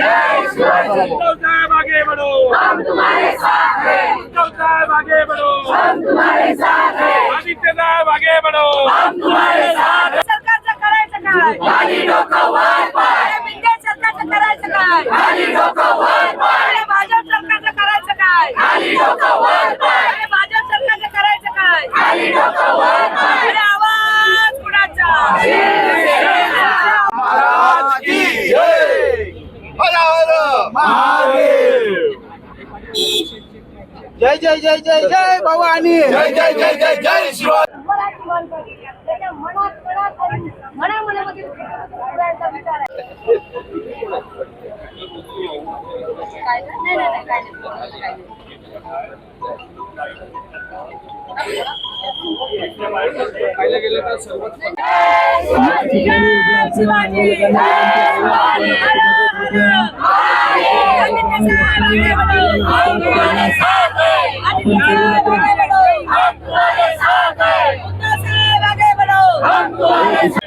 उद्धव साहेब आगे बढ़ो हम तुम्हारे साथ हैं उद्धव साहेब आगे बढ़ो हम तुम्हारे साथ हैं आदित्य आगे बढ़ो हम तुम्हारे साथ सरकारचं करायचं काय? खाली डोकं वर पाय सरकारचं करायचं काय? खाली डोकं वर पाय. भाजप सरकारचं करायचं काय खाली डोकं वर पाय अरे भाजप सरकारचं करायचं काय खाली डोकं वर पाय अरे आवाज कुणाचा महाराज की जय हर हर महादेव जय जय जय जय जय भवानी। जय जय जय जय जय शिवाजी। मराठी माणसाची Jesus.